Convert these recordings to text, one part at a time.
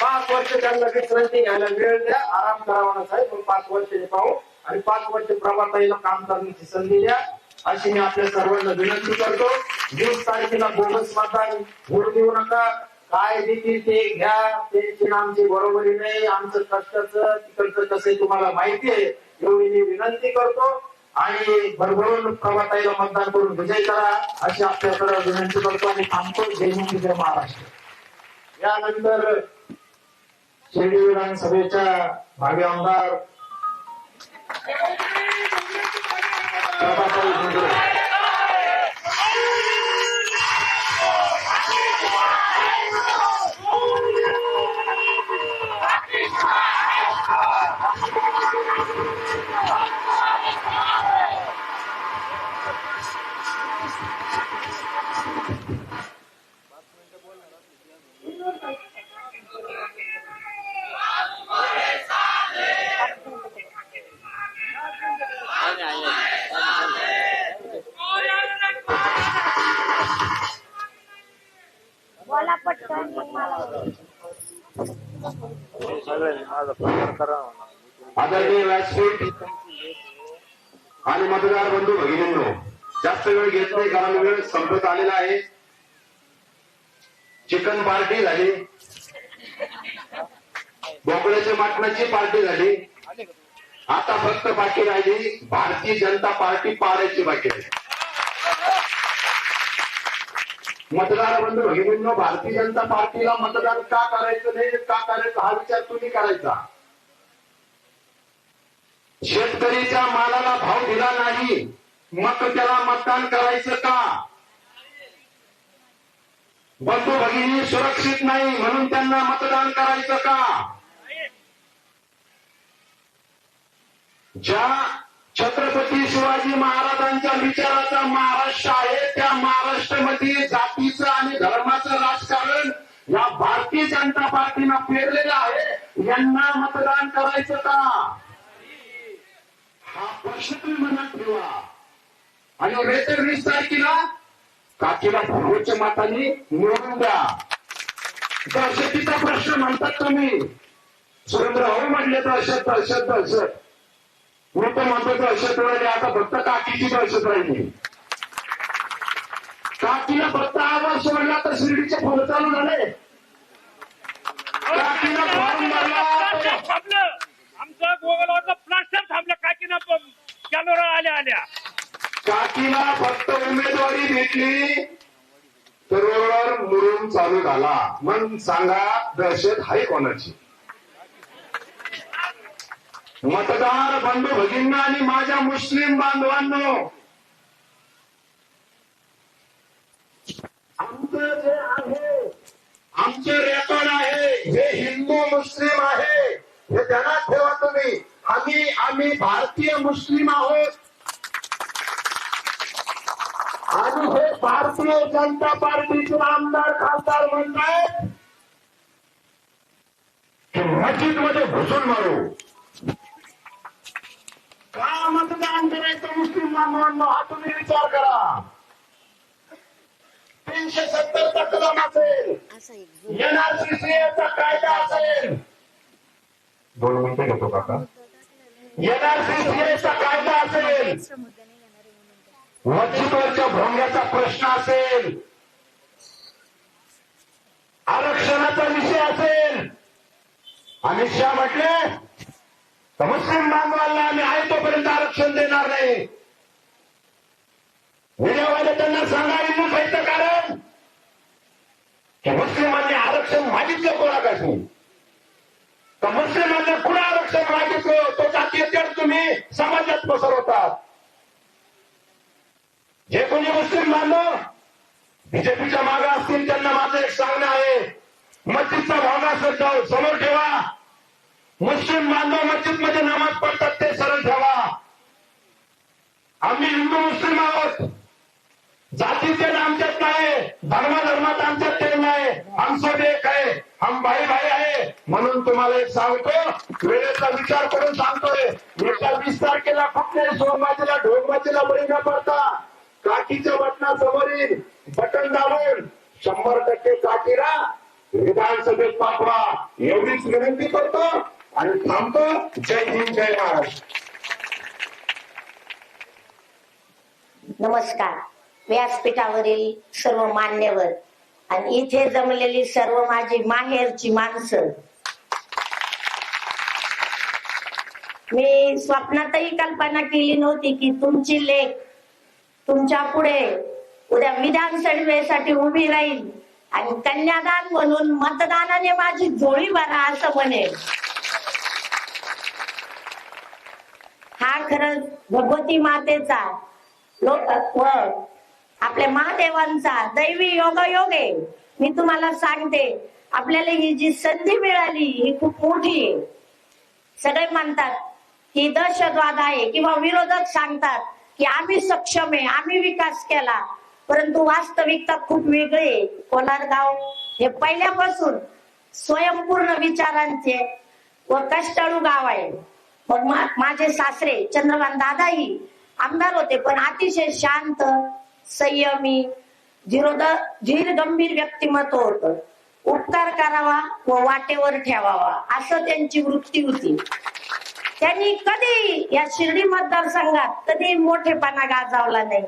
पाच वर्ष त्यांना विश्रांती घ्यायला वेळ द्या. आराम करावा साहेब. मग पाच वर्ष पाहू. आणि पाच वर्ष प्रभाताईला काम करण्याची संधी द्या. अशी मी आपल्या सर्वांना विनंती करतो. वीस तारखेला बोगस मतदान होऊ देऊ नका. काय देखील ते घ्या. त्यांची आमची बरोबरी नाही. आमचं कष्टाचं तिकडचं कसं तुम्हाला माहिती आहे एवढी मी विनंती करतो. आणि भरभरून प्रभाताईला मतदान करून विजय करा. अशी आपल्याकडे विनंती करतो आणि थांबतो. जय हिंद जय महाराष्ट्र. यानंतर शिर्डी विधानसभेच्या भावी आमदार आदरणीय व्यासपीठ आणि मतदार बंधू भगिनींनो जास्त वेळ घेत नाही कारण वेळ संपत आलेला आहे. चिकन पार्टी झाली. बोकड्याच्या मटणाची पार्टी झाली. आता फक्त बाकी राहिली भारतीय जनता पार्टी पाडायची बाकी आहे. मतदार बंधू भगिनींनो भारतीय जनता पार्टीला मतदान का करायचं नाही का करायचं हा विचार तुम्ही करायचा. शेतकरीच्या मालाला भाव दिला नाही मग त्याला मतदान करायचं का? बंधू भगिनी सुरक्षित नाही म्हणून त्यांना मतदान करायचं का? ज्या छत्रपती शिवाजी महाराजांच्या विचाराचा महाराष्ट्र आहे त्या महाराष्ट्रामध्ये जातीचं आणि धर्माचं राजकारण या भारतीय जनता पार्टीनं पेरलेलं आहे. यांना मतदान करायचं का? हा प्रश्न तुम्ही मनात ठेवा. आणि रेतर वीस तारखेला काकीला भरवच्या मातांनी निवडून द्या. दहशतीचा प्रश्न म्हणतात तुम्ही. सुरेंद्र हो म्हणले दहशत दहशत दहशत. मी तर म्हणतो दहशत राहिली आता फक्त काकीची दहशत राहिली काकीला फक्त आवाज सोडला तर शिर्डीचे फोन चालू झाले. काकीला फॉर्म भरला थांबलं आमचं गोगलवाचं प्लास्टर थांबलं काकीना कॅमेरा आल्या आल्या काकीला फक्त उमेदवारी भेटली तर मुरुम चालू झाला. मग सांगा दहशत हाय कोणाची? मतदार बंधू भगिनींना आणि माझ्या मुस्लिम बांधवांनो आमचं जे आहे आमचं रेकॉर्ड आहे हे हिंदू मुस्लिम आहे हे ध्यानात ठेवा तुम्ही. आम्ही आम्ही भारतीय मुस्लिम आहोत. आणि हे भारतीय जनता पार्टीचे आमदार खासदार म्हणतायत मस्जिदमध्ये घुसून मारू. का मतदान करायचं मुस्लिम बांधवांनो हा तुम्ही विचार करा. तीनशे सत्तरचा कलम असेल. एनआरसीसीचा कायदा असेल. दोन मिनिटं घेतो काका एनआरसीसीचा कायदा असेल. भोंग्याचा प्रश्न असेल. आरक्षणाचा विषय असेल. अमित शहा म्हटले मुस्लिम बांधवांना आम्ही आहे तोपर्यंत आरक्षण देणार नाही. मीडियावाले त्यांना सांगा हिंदू साहित्य कारण? की मुस्लिमांनी आरक्षण मागितलं कोणाकाशी तर मुस्लिमांना कुणा आरक्षण मागितलं. तो जातीय तेढ तुम्ही समाजात पसरवतात जे कोणी मुस्लिम बांधव बीजेपीच्या मागे असतील त्यांना माझं एक सांगणं आहे. मस्जिदचा भावना सर- समोर ठेवा. मुस्लिम बांधव मस्जिदमध्ये नमाज पडतात ते सरळ ठेवा. आम्ही हिंदू मुस्लिम आहोत. जातीचे आमच्यात नाही धर्माधर्मात आमच्यात ते नाही. आमचं एक आहे हम भाई भाई आहे. म्हणून तुम्हाला एक सांगतो वेळेचा विचार करून सांगतोय. एका वीस तारखेला कुठल्याही सोमबाजीला ढोकबाजीला बळी न पडता काकीच्या बटनासमोरील बटन दाबून शंभर टक्के काठीला विधानसभेत पाठवा. एवढीच विनंती करतो. आणि थांबतो. जय हिंद जय महाराष्ट्र. नमस्कार. व्यासपीठावरील सर्व मान्यवर आणि इथे जमलेली सर्व माझी माहेरची माणसं. मी स्वप्नातही कल्पना केली नव्हती की तुमची लेख तुमच्यापुढे उद्या विधानसभेसाठी उभी राहील आणि कन्यादान म्हणून मतदानाने माझी जोळी भरा असं म्हणेल. हा खरंच भगवती मातेचा. लोक व आपल्या महादेवांचा. दैवी योग आहे मी तुम्हाला सांगते आपल्याला ही जी संधी मिळाली ही खूप मोठी आहे. सगळे म्हणतात की दहशतवाद आहे किंवा विरोधक सांगतात की आम्ही सक्षम आहे आम्ही विकास केला. परंतु वास्तविकता खूप वेगळी कोलारगाव कोलार गाव हे पहिल्यापासून स्वयंपूर्ण विचारांचे व कष्टाळू गाव आहे. पण माझे सासरे चंद्रकांत दादाही आमदार होते पण अतिशय शांत संयमी धीर गंभीर व्यक्तिमत्व होत. उपकार करावा व वाटेवर ठेवावा असं त्यांची वृत्ती होती. त्यांनी कधी या शिर्डी मतदारसंघात कधी मोठेपणा गाजावला नाही.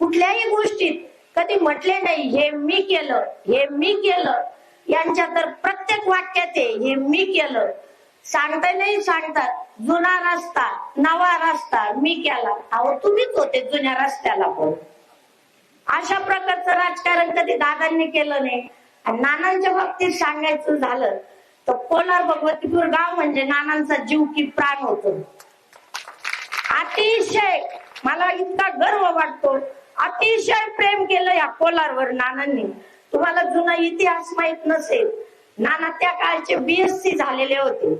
कुठल्याही गोष्टीत कधी म्हटले नाही हे मी केलं हे मी केलं. यांच्या तर प्रत्येक वाक्यात हे मी केलं. सांगता नाही सांगतात जुना रस्ता नवा रस्ता मी केला. अहो तुम्हीच होते जुन्या रस्त्याला पण. अशा प्रकारचं राजकारण कधी दादांनी केलं नाही. आणि नानांच्या बाबतीत सांगायचं झालं तर कोलार भगवतीपूर गाव म्हणजे नानांचा जीव की प्राण होतो. अतिशय मला इतका गर्व वाटतो. अतिशय प्रेम केलं या कोलारवर नानांनी. तुम्हाला जुना इतिहास माहीत नसेल नाना त्या काळचे बीएससी झालेले होते.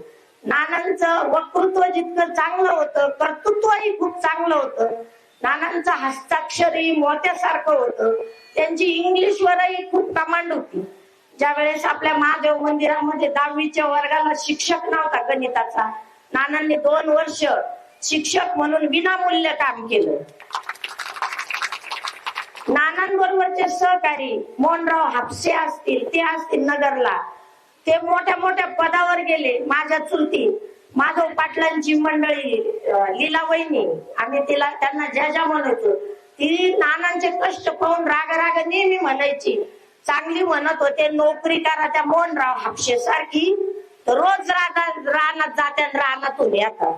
नानांचं वक्तृत्व जितकं चांगलं होतं कर्तृत्वही खूप चांगलं होतं. नानांचं हस्ताक्षरही मोत्यासारखं होतं. त्यांची इंग्लिशवरही खूप कमांड होती. ज्या वेळेस आपल्या महादेव मंदिरामध्ये दहावीच्या वर्गाला शिक्षक नव्हता गणिताचा. नानांनी दोन वर्ष शिक्षक म्हणून विनामूल्य काम केलं. नानांबरोबरचे सहकारी मोहनराव हापसे असतील ते असतील नगरला. ते मोठ्या मोठ्या पदावर गेले माझ्या चुलती. माधव पाटलांची मंडळी लीला वहिनी. आम्ही तिला त्यांना ज्या ज्या म्हणायचो ती नानांचे कष्ट पाहून राग राग नेहमी म्हणायची. चांगली म्हणत होते नोकरी करा त्या मोहनराव हापशे सारखी. तर रोज रानात रानात जात्या रानातून येतात.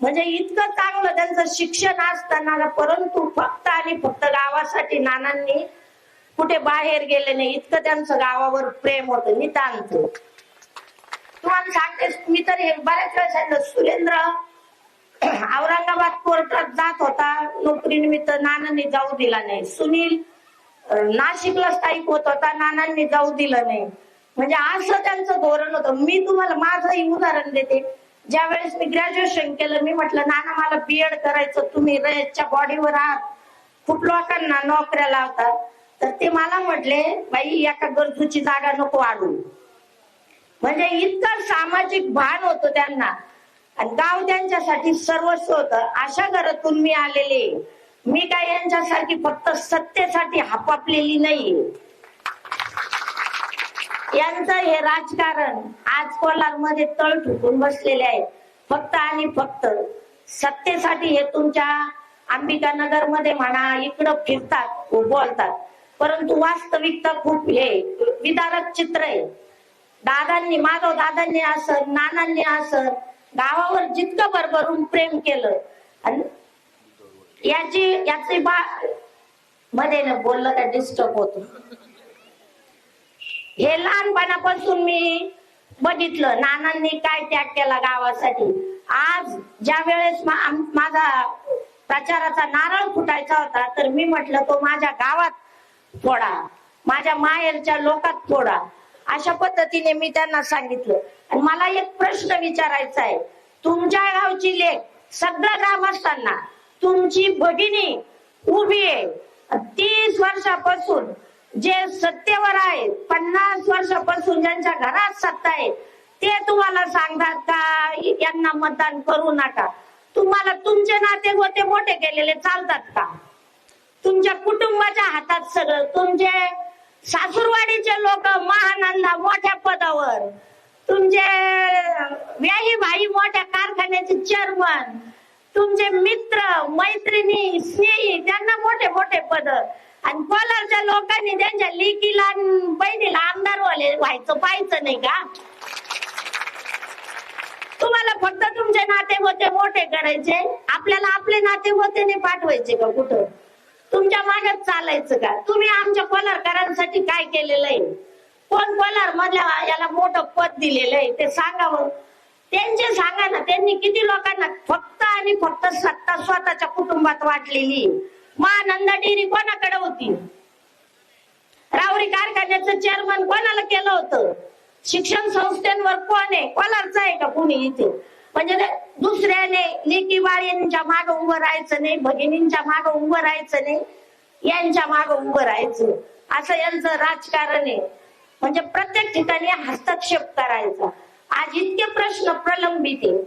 म्हणजे इतकं चांगलं त्यांचं शिक्षण असताना परंतु फक्त आणि फक्त गावासाठी नानांनी कुठे बाहेर गेले नाही इतकं त्यांचं गावावर प्रेम होत नितांत तुम्हाला सांगते मी तर हे बऱ्याच वेळा सांगितलं सुरेंद्र औरंगाबाद कोर्टात जात होता नोकरीनिमित्त नानांनी जाऊ दिला नाही. सुनील नाशिकला स्थायिक होत होता नानांनी जाऊ दिलं नाही. म्हणजे असं त्यांचं धोरण होतं. मी तुम्हाला माझंही उदाहरण देते. ज्या वेळेस मी ग्रॅज्युएशन केलं मी म्हटलं नाना मला बीएड करायचं तुम्ही रयतच्या बॉडीवर आहात. खूप लोकांना नोकऱ्या लावतात. तर ते मला म्हटले बाई एका गरजूची जागा नको आणू. म्हणजे इतकं सामाजिक भान होतं त्यांना. आणि गाव त्यांच्यासाठी सर्वस्व होत. अशा घरातून मी आलेले. मी काय यांच्यासारखी फक्त सत्तेसाठी हापापलेली नाही यांचं हे राजकारण आज कोलारमध्ये तळ ठुकून बसलेले आहे. फक्त आणि फक्त सत्तेसाठी हे तुमच्या अंबिकानगरमध्ये म्हणा इकडं फिरतात व बोलतात. परंतु वास्तविकता खूप हे विदारक चित्र आहे. दादांनी माधव दादांनी असं नानांनी असं गावावर जितकं भरभरून प्रेम केलं आणि याची याची बा मध्ये ना बोललं का डिस्टर्ब होत. हे लहानपणापासून मी बघितलं नानांनी काय त्याग केला गावासाठी. आज ज्या वेळेस माझा प्रचाराचा नारळ फुटायचा होता तर मी म्हटलं तो माझ्या गावात फोडा. माझ्या माहेरच्या लोकात फोडा. अशा पद्धतीने मी त्यांना सांगितलं. आणि मला एक प्रश्न विचारायचा आहे. तुमच्या गावची लेख सगळं काम असताना तुमची भगिनी उभी आहे. तीस वर्षापासून जे सत्तेवर आहे पन्नास वर्षापासून ज्यांच्या घरात सत्ता आहे ते तुम्हाला सांगतात का? यांना मतदान करू नका. तुम्हाला तुमचे नाते गोते मोठे केलेले चालतात का? तुमच्या कुटुंबाच्या हातात सगळं. तुमचे सासूरवाडीचे लोक महानंदा मोठ्या पदावर. तुमचे व्याही भाई मोठ्या कारखान्याचे चेअरमन तुमचे मित्र मैत्रिणी स्नेही त्यांना मोठे मोठे पद. आणि कोलारच्या लोकांनी त्यांच्या लेकीला बहिणीला आमदार वाले व्हायचं पाहायचं नाही का? तुम्हाला फक्त तुमचे नाते होते मोठे करायचे. आपल्याला आपले नाते होते नाही पाठवायचे का कुठं? तुमच्या मागत चालायचं का? तुम्ही आमच्या कोलारकरांसाठी काय केलेलं आहे? कोण कोलार मधल्या याला मोठं पद दिलेलं आहे? ते सांगावं. त्यांचे सांगा ना त्यांनी किती लोकांना फक्त आणि फक्त सत्ता स्वतःच्या कुटुंबात वाटलेली महानंदा डेअरी कोणाकडे होती? रावरी कारखान्याचं चेअरमन कोणाला केलं होतं? शिक्षण संस्थांवर कोण आहे? कोणाचं आहे का कुणी इथे? म्हणजे दुसऱ्याने लेकी बाळींच्या माग उभं राहायचं नाही भगिनींच्या माग उभं राहायचं नाही यांच्या माग उभं राहायचं. असं यांचं राजकारण आहे. म्हणजे प्रत्येक ठिकाणी हस्तक्षेप करायचा. आज इतके प्रश्न प्रलंबित आहे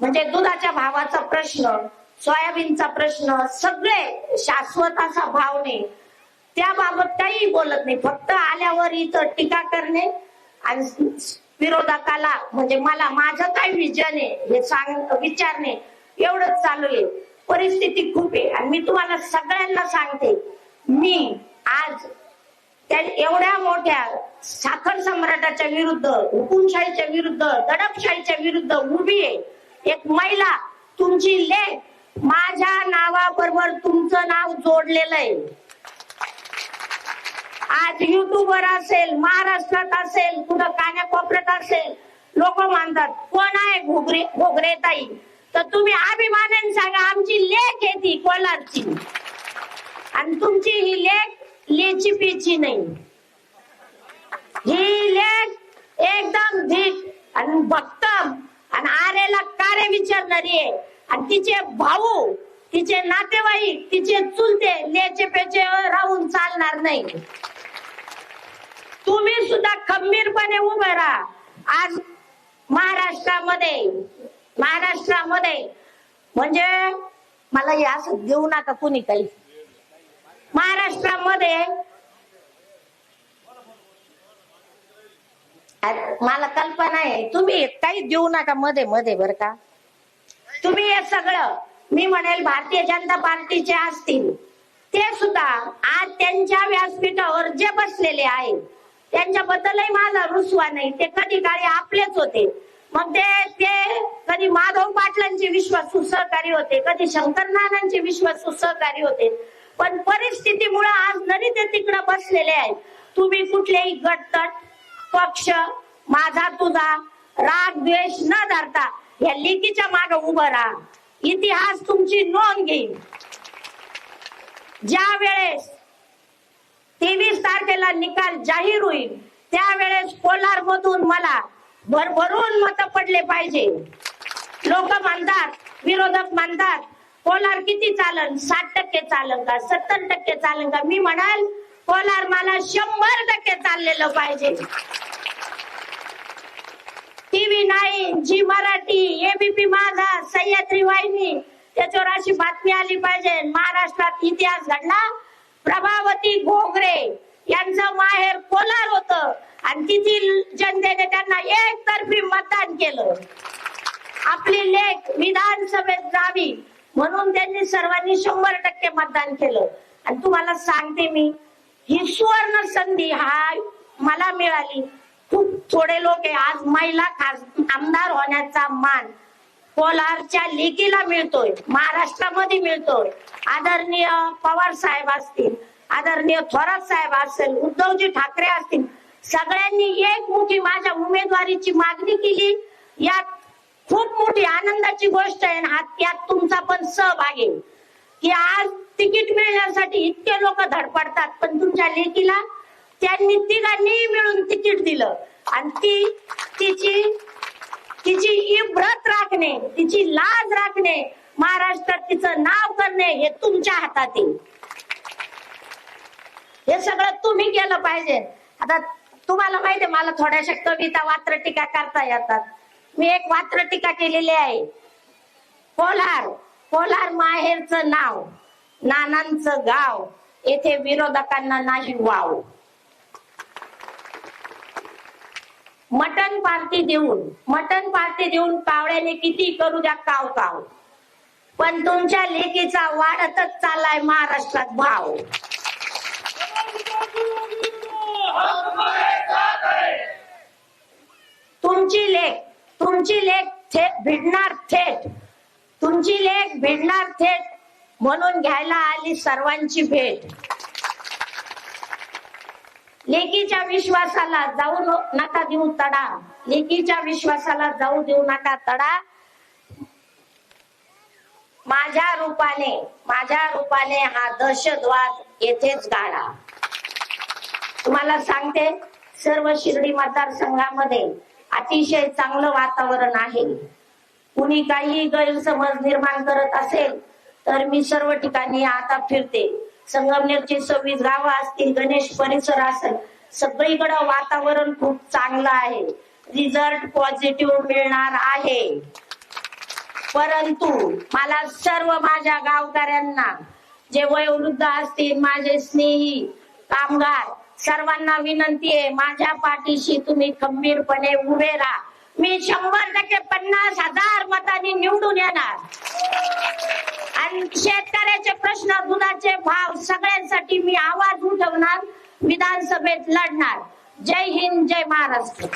म्हणजे दुधाच्या भावाचा प्रश्न सोयाबीनचा प्रश्न सगळे शाश्वत असा भाव नाही. त्याबाबत काही बोलत नाही. फक्त आल्यावर इथं टीका करणे आणि विरोधकाला म्हणजे मला माझं काय विजन आहे हे सांग विचारणे एवढंच चालू आहे. परिस्थिती खूप आहे. आणि मी तुम्हाला सगळ्यांना सांगते मी आज त्या एवढ्या मोठ्या साखर सम्राटाच्या विरुद्ध हुकुमशाहीच्या विरुद्ध दडपशाहीच्या विरुद्ध उभी आहे. एक महिला तुमची लेख माझ्या नावाबरोबर तुमचं नाव जोडलेलं आहे. आज युट्यूबवर असेल महाराष्ट्रात असेल कुठं कान्याकोपऱ्यात असेल लोक मानतात कोण आहे घोगरे घोगरे ताई? तर तुम्ही अभिमानाने सांगा आमची लेख आहे ती कोलारची. आणि तुमची ही लेख लेची पिची नाही. ही लेख एकदम धीट आणि भक्तम आणि आरेला कार्य विचारणारी आहे. आणि तिचे भाऊ तिचे नातेवाईक तिचे चुलते लेचे पेचे राहून चालणार नाही. तुम्ही सुद्धा खंबीरपणे उभे राहा. आज महाराष्ट्रामध्ये महाराष्ट्रामध्ये म्हणजे मला हे असं देऊ नका कुणी काही. महाराष्ट्रामध्ये मला कल्पना आहे तुम्ही काही देऊ नका मध्ये मध्ये बर का. तुम्ही हे सगळं मी म्हणेल भारतीय जनता पार्टीचे असतील ते सुद्धा आज त्यांच्या व्यासपीठावर जे बसलेले आहेत त्यांच्याबद्दलही माझा रुसवा नाही. ते कधी काळी आपलेच होते. मग ते ते कधी माधव पाटलांचे विश्वासू सहकारी होते कधी शंकर नानांचे विश्वासू सहकारी होते. पण परिस्थितीमुळे आज जरी ते तिकडे बसलेले आहेत. तुम्ही कुठलेही गटतट पक्ष माझा तुझा राग द्वेष न धरता या लेकीच्या मागे उभं राहा. इतिहास तुमची नोंद घेईल. ज्या वेळेस तेवीस तारखेला निकाल जाहीर होईल. त्यावेळेस कोलार मधून मला भरभरून मत पडले पाहिजे. लोक मानतात विरोधक मानतात कोलार किती चालन? साठ टक्के चालन का? सत्तर टक्के चालन का? मी म्हणाल कोलार मला शंभर टक्के चाललेलं पाहिजे. TV nine Zee Marathi ABP Majha Sahyadri वाहिनी त्याच्यावर अशी बातमी आली पाहिजे. महाराष्ट्रात इतिहास घडला प्रभावती घोगरे यांचं माहेर कोलार होत. आणि तिथील जनतेने त्यांना एकतर्फी मतदान केलं. आपली लेख विधानसभेत जावी म्हणून त्यांनी सर्वांनी शंभर टक्के मतदान केलं. आणि तुम्हाला सांगते मी ही सुवर्ण संधी हा मला मिळाली. खूप थोडे लोक आहे आज महिला खास आमदार होण्याचा मान कोलारच्या लेकीला मिळतोय महाराष्ट्रामध्ये मिळतोय. आदरणीय पवार साहेब असतील आदरणीय थोरात साहेब असेल उद्धवजी ठाकरे असतील सगळ्यांनी एक मोठी माझ्या उमेदवारीची मागणी केली. यात खूप मोठी आनंदाची गोष्ट आहे आणि हा- यात तुमचा पण सहभाग आहे. की आज तिकीट मिळण्यासाठी इतके लोक धडपडतात पण तुमच्या लेकीला त्यांनी तिघांनी मिळून तिकीट दिलं. आणि ती तिची तिची इब्रत राखणे तिची लाज राखणे महाराष्ट्रात तिचं नाव करणे हे तुमच्या हातात येईल हे सगळं तुम्ही केलं पाहिजे. आता तुम्हाला माहिती मला थोड्याशा कविता वात्र टीका करता येतात. मी एक वात्र टीका केलेली आहे. कोलार कोलार माहेरचं नाव नानांचं गाव येथे विरोधकांना नाही वाव. मटन पार्टी देऊन मटन पार्टी देऊन कावळ्याने किती करू द्या काव काव. पण तुमच्या लेकीचा वाढतच चाललाय महाराष्ट्रात भाव. तुमची लेख तुमची लेख थेट भिडणार थेट. तुमची लेख भिडणार थेट म्हणून घ्यायला आली सर्वांची भेट. लेकीच्या विश्वासाला जाऊ न- हो नका देऊ तडा. लेकीच्या विश्वासाला जाऊ देऊ नका तडा. माझ्या रूपाने माझ्या रूपाने हा दहशतवाद येथेच गाडा. तुम्हाला सांगते सर्व शिर्डी मतदारसंघामध्ये अतिशय चांगलं वातावरण आहे. कुणी काही गैरसमज निर्माण करत असेल तर मी सर्व ठिकाणी आता फिरते. संगमनेरची सव्वीस गावं असतील गणेश परिसर असेल सगळीकडं वातावरण खूप चांगलं आहे. रिझल्ट पॉझिटिव्ह मिळणार आहे. परंतु मला सर्व माझ्या गावकऱ्यांना जे वयोवृद्ध असतील माझे स्नेही कामगार सर्वांना विनंती आहे माझ्या पाठीशी तुम्ही खंबीरपणे उभे राहा. मी शंभर टक्के पन्नास हजार मतांनी निवडून येणार. आणि शेतकऱ्याचे प्रश्न दुधाचे भाव सगळ्यांसाठी मी आवाज उठवणार. विधानसभेत लढणार. जय हिंद जय महाराष्ट्र.